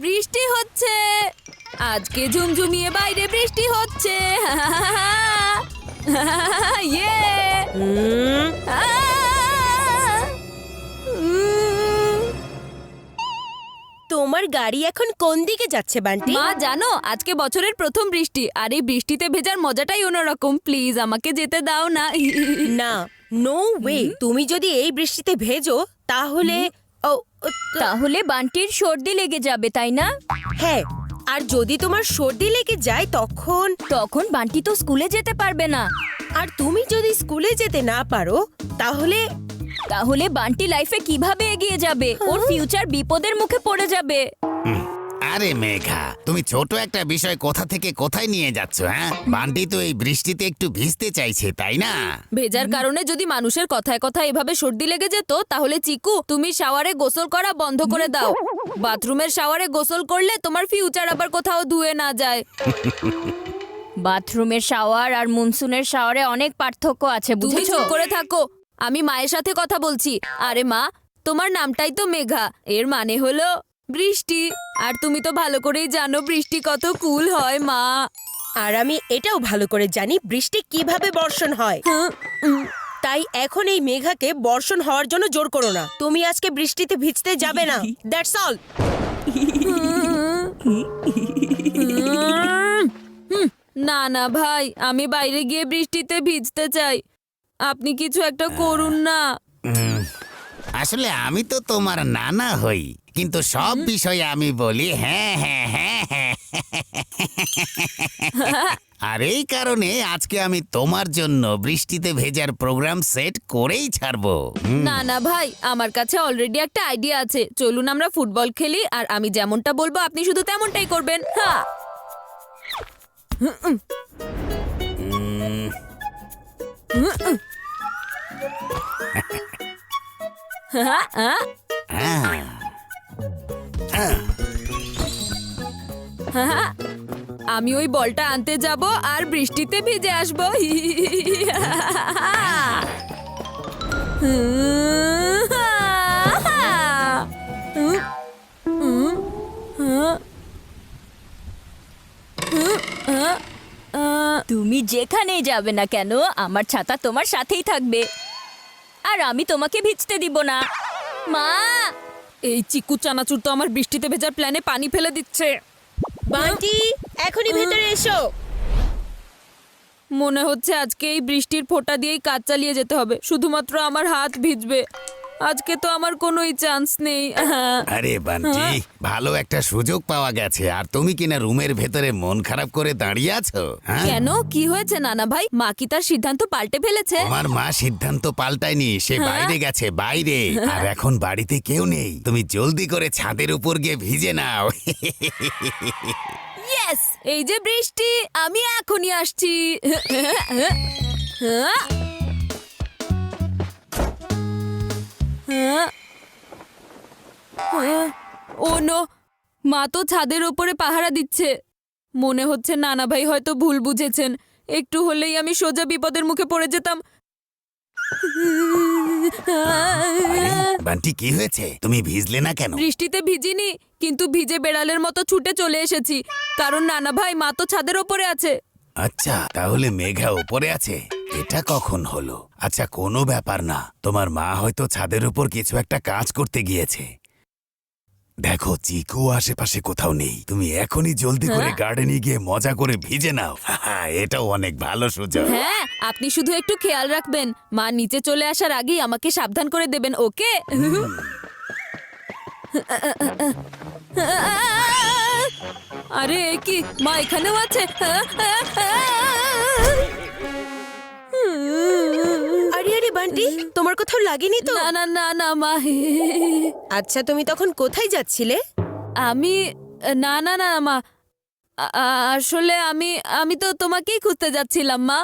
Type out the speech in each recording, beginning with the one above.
বৃষ্টি হচ্ছে। আজকে ঝুমঝুমিয়ে বাইরে বৃষ্টি হচ্ছে। ইয়ে। তোমার গাড়ি এখন কোন দিকে যাচ্ছে বান্টি? মা জানো আজকে বছরের প্রথম বৃষ্টি আর এই বৃষ্টিতে ভেজার মজাটাই অন্যরকম। প্লিজ আমাকে যেতে দাও না। না নো ওয়ে তুমি যদি এই বৃষ্টিতে ভেজো তাহলে ও তাহলে বান্টির সর্দি লেগে যাবে তাই না? হ্যাঁ আর যদি তোমার সর্দি লেগে যায় তখন তখন বান্টি তো স্কুলে যেতে পারবে না। আর তুমি যদি স্কুলে যেতে না পারো তাহলে তাহলে বান্টি লাইফে কীভাবে এগিয়ে যাবে? ওর ফিউচার বিপদের মুখে পড়ে যাবে। হুম, আরে মেঘা তুমি ছোট একটা বিষয় কোথা থেকে কোথায় নিয়ে যাচ্ছ হ্যাঁ? বান্টি তো এই বৃষ্টিতে একটু ভিজতে চাইছে তাই না? ভেজার কারণে যদি মানুষের কথায় কথায় এভাবে সর্দি লেগে যেত তাহলে চিকু তুমি শাওয়ারে গোসল করা বন্ধ করে দাও। বাথরুমের শাওয়ারে গোসল করলে তোমার ফিউচার আবার কোথাও ধুয়ে না যায়। বাথরুমের শাওয়ার আর মনসুনের শাওয়ারে অনেক পার্থক্য আছে তুমি বুঝেছ? চুপ করে থাকো। আমি মায়ের সাথে কথা বলছি। আরে মা তোমার নামটাই তো মেঘা। এর মানে হলো বৃষ্টি। আর তুমি তো ভালো করেই জানো বৃষ্টি কত কুল হয় মা। আর আমি এটাও ভালো করে জানি বৃষ্টি কীভাবে বর্ষণ হয়। হুম, উম, তাই এখন এই মেঘাকে বর্ষণ হওয়ার জন্য জোর করো না। তুমি আজকে বৃষ্টিতে ভিজতে যাবে না। দ্যাটস অল হুম, না না ভাই আমি বাইরে গিয়ে বৃষ্টিতে ভিজতে চাই। আপনি কিছু একটা করুন না। আসলে আমি তো তোমার নানা হই। কিন্তু সব বিষয়ে আমি বলি হ্যাঁ হ্যাঁ হ্যাঁ হ্যাঁ। আর এই কারণে আজকে আমি তোমার জন্য বৃষ্টিতে ভেজার প্রোগ্রাম সেট করেই ছাড়বো। না না ভাই আমার কাছে অলরেডি একটা আইডিয়া আছে। চলুন আমরা ফুটবল খেলি আর আমি যেমনটা বলব আপনি শুধু তেমনটাই করবেন হ্যাঁ। হ্যাঁ হ্যাঁ হ্যাঁ। হ্যাঁ, আমি ওই বলটা আনতে যাব আর বৃষ্টিতে ভিজে আসব। তুমি যেখানেই যাবে না কেন, আমার ছাতা তোমার সাথেই থাকবে। আর আমি তোমাকে ভিজতে দিব না। মা! এই চিকু চানাচুর তো আমার বৃষ্টিতে ভেজার প্ল্যানে পানি ফেলে দিচ্ছে। বান্টি এখনই ভেতরে এসো। মনে হচ্ছে আজকে এই বৃষ্টির ফোঁটা দিয়েই কাজ চালিয়ে যেতে হবে। শুধুমাত্র আমার হাত ভিজবে। আজকে তো আমার কোনোই চান্স নেই। আরে বান্টি ভালো একটা সুযোগ পাওয়া গেছে। আর তুমি কিনা রুমের ভেতরে মন খারাপ করে দাঁড়িয়ে আছো হ্যাঁ? কেন? কি হয়েছে নানা ভাই? মা কি তার সিদ্ধান্ত পাল্টে ফেলেছে? আমার মা সিদ্ধান্ত পাল্টায়নি সে বাইরে গেছে বাইরে। আর এখন বাড়িতে কেউ নেই। তুমি জলদি করে ছাদের উপর গিয়ে ভিজে নাও। ইয়েস এই যে বৃষ্টি আমি এখনই আসছি। হ্যাঁ? ও নো মা তো ছাদের ওপরে পাহারা দিচ্ছে। মনে হচ্ছে নানা ভাই হয়তো ভুল বুঝেছেন। একটু হলেই আমি সোজা বিপদের মুখে পড়ে যেতাম। বান্টি কি হয়েছে? তুমি ভিজলে না কেন? বৃষ্টিতে ভিজিনি কিন্তু ভিজে বেড়ালের মতো ছুটে চলে এসেছি। কারণ নানা ভাই মা তো ছাদের ওপরে আছে। আচ্ছা তাহলে মেঘা ওপরে আছে। এটা কখন হলো? আচ্ছা কোনো ব্যাপার না। তোমার মা হয়তো ছাদের উপর কিছু একটা কাজ করতে গিয়েছে। দেখো চিকু আশেপাশে কোথাও নেই। তুমি এখনই জলদি করে হ্যাঁ? গার্ডেনে গিয়ে মজা করে ভিজে নাও। হাহা, এটাও অনেক ভালো সুযোগ। হ্যাঁ আপনি শুধু একটু খেয়াল রাখবেন। মা নিচে চলে আসার আগেই আমাকে সাবধান করে দেবেন ওকে? আরে কি? মা এখানেও আছে? বান্টি? তোমার কোথাও লাগেনি তো? না না না না মা। আচ্ছা তুমি তখন কোথায় যাচ্ছিলে? আমি না না না মা। আসলে আমি আমি তো তোমাকেই খুঁজতে যাচ্ছিলাম মা।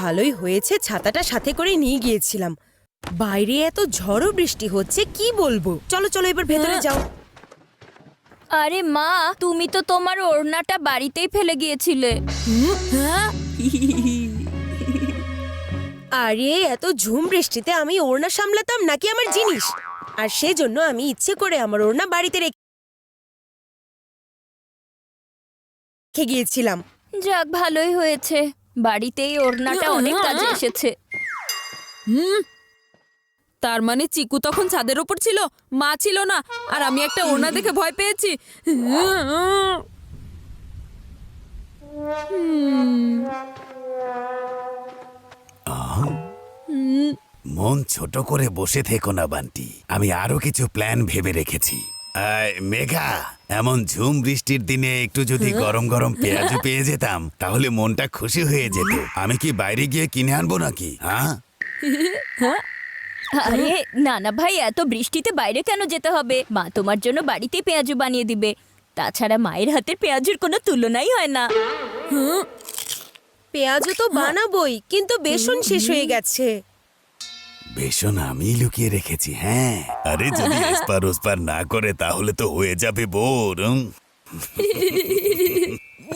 ভালোই হয়েছে ছাতাটা সাথে করে নিয়ে গিয়েছিলাম। বাইরে এত ঝড়ো বৃষ্টি হচ্ছে কি বলব? চলো চলো এবার ভেতরে হ্যাঁ। যাও। আরে মা তুমি তো তোমার ওড়নাটা বাড়িতেই ফেলে গিয়েছিলে। হ্যাঁ? আরে এত ঝুম বৃষ্টিতে আমি ওড়না সামলাতাম নাকি আমার জিনিস? আর সেজন্য আমি ইচ্ছে করে আমার ওড়না বাড়িতে রেখে রেখে গিয়েছিলাম। যাক ভালোই হয়েছে। বাড়িতেই ওড়নাটা অনেক কাজে এসেছে। হুম তার মানে চিকু তখন ছাদের ওপর ছিল মা ছিল না আর আমি একটা ওড়না দেখে ভয় পেয়েছি। হুম। মন ছোট করে বসে থেকো না বান্টি। আমি আরও কিছু প্ল্যান ভেবে রেখেছি। আয়, মেঘা এমন ঝুম বৃষ্টির দিনে একটু যদি গরম গরম পেঁয়াজু পেয়ে যেতাম তাহলে মনটা খুশি হয়ে যেত। আমি কি বাইরে গিয়ে কিনে আনব নাকি হ্যাঁ? আরে না না ভাই এত বৃষ্টিতে বাইরে কেন যেতে হবে? মা তোমার জন্য বাড়িতে পেঁয়াজু বানিয়ে দিবে। তাছাড়া মায়ের হাতের পেঁয়াজুর কোনো তুলনাই হয় না। পেঁয়াজও তো বানাবোই কিন্তু বেসন শেষ হয়ে গেছে। বেসন আমি লুকিয়ে রেখেছি হ্যাঁ। আরে যদি এসপার ওসপার না করে তাহলে তো হয়ে যাবে বোর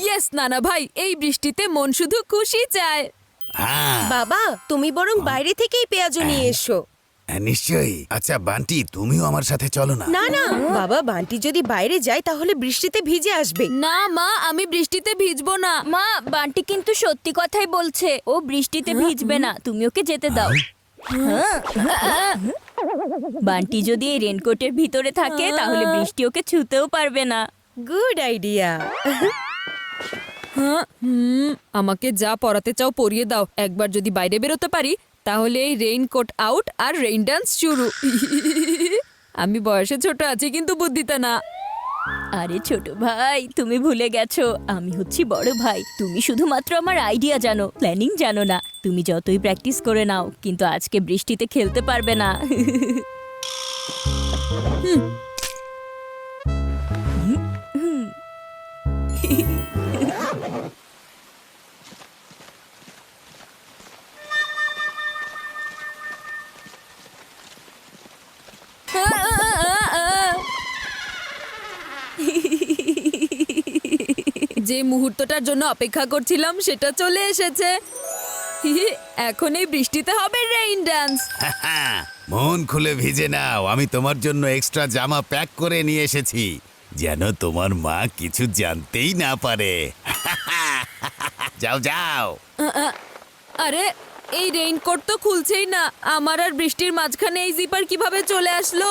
ইয়েস নানা ভাই এই বৃষ্টিতে মন শুধু খুশি চায়। হ্যাঁ বাবা তুমি বরং বাইরে থেকেই নিয়ে এসো। হ্যাঁ, নিশ্চয়ই। আচ্ছা বান্টি তুমিও আমার সাথে চলো না। না না বাবা বান্টি যদি বাইরে যায় তাহলে বৃষ্টিতে ভিজে আসবে। না মা আমি বৃষ্টিতে ভিজবো না। মা বান্টি কিন্তু সত্যি কথাই বলছে ও বৃষ্টিতে ভিজবে না। তুমি ওকে যেতে দাও। হ্যাঁ। বান্টি যদি এই রেনকোটের ভিতরে থাকে তাহলে বৃষ্টি ওকে ছুতেও পারবে না। Good idea. হ্যাঁ, হুম, আমাকে যা পড়াতে চাও পরিয়ে দাও। একবার যদি বাইরে বেরোতে পারি তাহলে এই রেইনকোট আউট আর রেইন ডান্স শুরু। আমি বয়সে ছোট আছি কিন্তু বুদ্ধিতে না। আরে ছোট ভাই তুমি ভুলে গেছো। আমি হচ্ছি বড় ভাই। তুমি শুধুমাত্র আমার আইডিয়া জানো প্ল্যানিং জানো না। তুমি যতই প্র্যাকটিস করে নাও, কিন্তু আজকে বৃষ্টিতে খেলতে পারবে না। যে মুহূর্তটার জন্য অপেক্ষা করছিলাম, সেটা চলে এসেছে। এখন এই বৃষ্টিতে হবে রেইন ডান্স মন খুলে ভিজে নাও আমি তোমার জন্য এক্সট্রা জামা প্যাক করে নিয়ে এসেছি। যেন তোমার মা কিছু জানতেই না পারে। যাও যাও। আরে এই রেইনকোট তো খুলছেই না। আমার আর বৃষ্টির মাঝখানে এই জিপার কীভাবে চলে আসলো?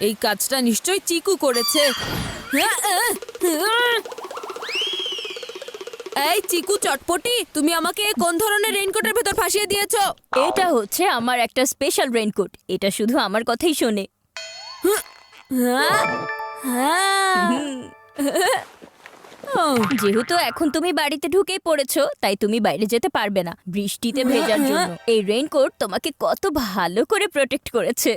এই কাজটা নিশ্চয়ই চিকু করেছে। এই চিকু চটপটি তুমি আমাকে কোন ধরনের রেইনকোটের ভেতর ফাঁসিয়ে দিয়েছ এটা হচ্ছে আমার একটা স্পেশাল রেইনকোট এটা শুধু আমার কথাই শোনে হ্যাঁ? হ্যাঁ। যেহেতু এখন তুমি বাড়িতে ঢুকেই পড়েছো তাই তুমি বাইরে যেতে পারবে না বৃষ্টিতে ভেজার জন্য এই রেইনকোট তোমাকে কত ভালো করে প্রোটেক্ট করেছে।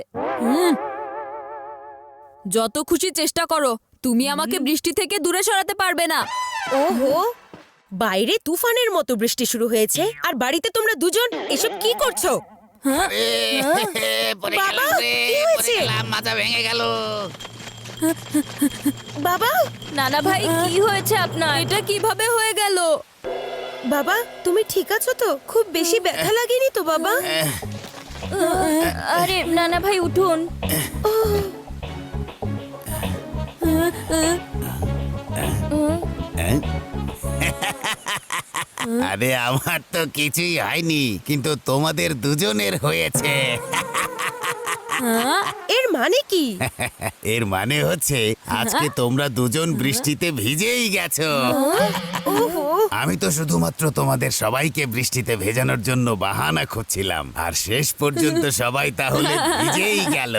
যত খুশি চেষ্টা করো তুমি আমাকে বৃষ্টি থেকে দূরে সরাতে পারবে না ওহো বাইরে তুফানের মতো বৃষ্টি শুরু হয়েছে আর বাড়িতে তোমরা দুজন এসব কি করছ? বাবা কি হয়েছে? মাথা ভেঙে গেল। বাবা? নানা ভাই কি হয়েছে আপনার? এটা কীভাবে হয়ে গেল? বাবা তুমি ঠিক আছো তো? খুব বেশি ব্যথা লাগেনি তো বাবা? আরে নানা ভাই উঠুন। আরে আমার তো কিছুই হয়নি কিন্তু তোমাদের দুজনের হয়েছে। এর মানে কি? এর মানে হচ্ছে আজকে তোমরা দুজন বৃষ্টিতে ভিজেই গেছো। ওহো। আমি তো শুধুমাত্র তোমাদের সবাইকে বৃষ্টিতে ভেজানোর জন্য বাহানা খুঁজছিলাম। আর শেষ পর্যন্ত সবাই তাহলে ভিজেই গেল।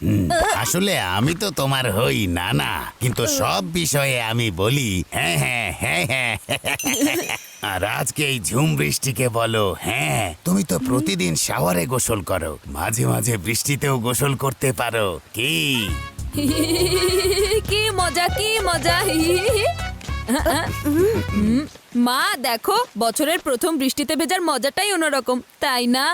হুম, আসলে আমি তো তোমার হই না না কিন্তু সব বিষয়ে আমি বলি হ্যাঁ হ্যাঁ হ্যাঁ হ্যাঁ। আর আজকে এই ঝুম বৃষ্টিকে বলো হ্যাঁ তুমি তো প্রতিদিন শাওয়ারে গোসল করো মাঝে মাঝে বৃষ্টিতেও গোসল করতে পারো কি? কি মজা কি মজা। মা, দেখো, বছরের প্রথম বৃষ্টিতে ভেজার মজাটাই অন্যরকম, তাই না?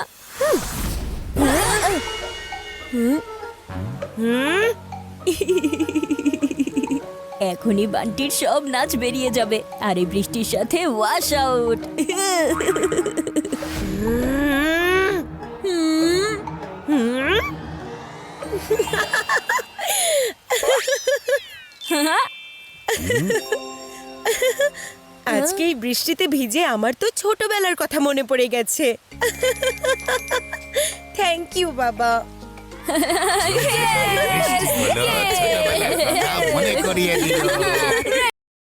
এখনই বান্টির সব নাচ বেরিয়ে যাবে, আর এই বৃষ্টির সাথে ওয়াশ আউট হুম? আজকে এই বৃষ্টিতে ভিজে আমার তো ছোটবেলার কথা মনে পড়ে গেছে। থ্যাংক ইউ বাবা। মনে করিয়ে দিল